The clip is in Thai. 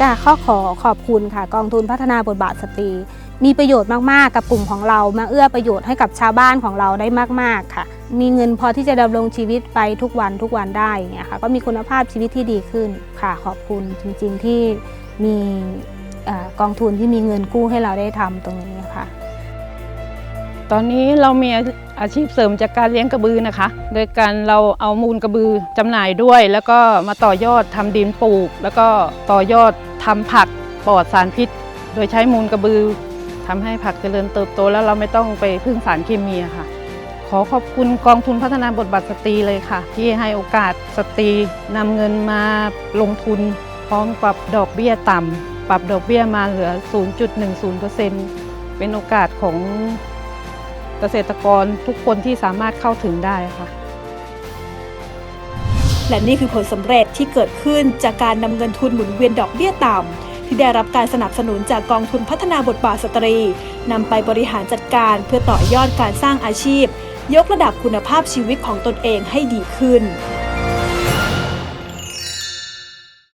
ค่ะข้อขอขอบคุณค่ะ กองทุนพัฒนาบทบาทสตรี มีประโยชน์มาก ๆ กับกลุ่มของเรา มาเอื้อประโยชน์ให้กับชาวบ้านของเราได้มาก ๆ ค่ะ มีเงินพอที่จะดำรงชีวิตไปทุกวันทุกวันได้อย่างเงี้ยค่ะ ก็มีคุณภาพชีวิตที่ดีขึ้นค่ะ ขอบคุณจริง ๆ ที่มีอกองทุนที่มีเงินกู้ให้เราได้ทำตรงนี้ค่ะ ตอนนี้เรามีอาชีพเสริมจากการเลี้ยงกระบือนะคะ โดยการเราเอามูลกระบือจำหน่ายด้วย แล้วก็มาต่อยอดทำดินปลูก แล้วก็ต่อยอด ทำผักปลอดสารพิษ โดยใช้มูลกระบือทำให้ผักเจริญเติบโต แล้วเราไม่ต้องไปพึ่งสารเคมีค่ะ ขอขอบคุณกองทุนพัฒนาบทบาทสตรีเลยค่ะ ที่ให้โอกาสสตรีนำเงินมาลงทุน พร้อมกับดอกเบี้ยต่ำปรับดอกเบี้ยมาเหลือ 0.10%เป็นโอกาสของเกษตรกรทุกคนที่สามารถเข้าถึงได้ค่ะ และนี่คือผลสำเร็จที่เกิดขึ้นจากการนำเงินทุนหมุนเวียนดอกเบี้ยต่ำที่ได้รับการสนับสนุนจากกองทุนพัฒนาบทบาทสตรีนำไปบริหารจัดการเพื่อต่อยอดการสร้างอาชีพ ยกระดับคุณภาพชีวิตของตนเองให้ดีขึ้น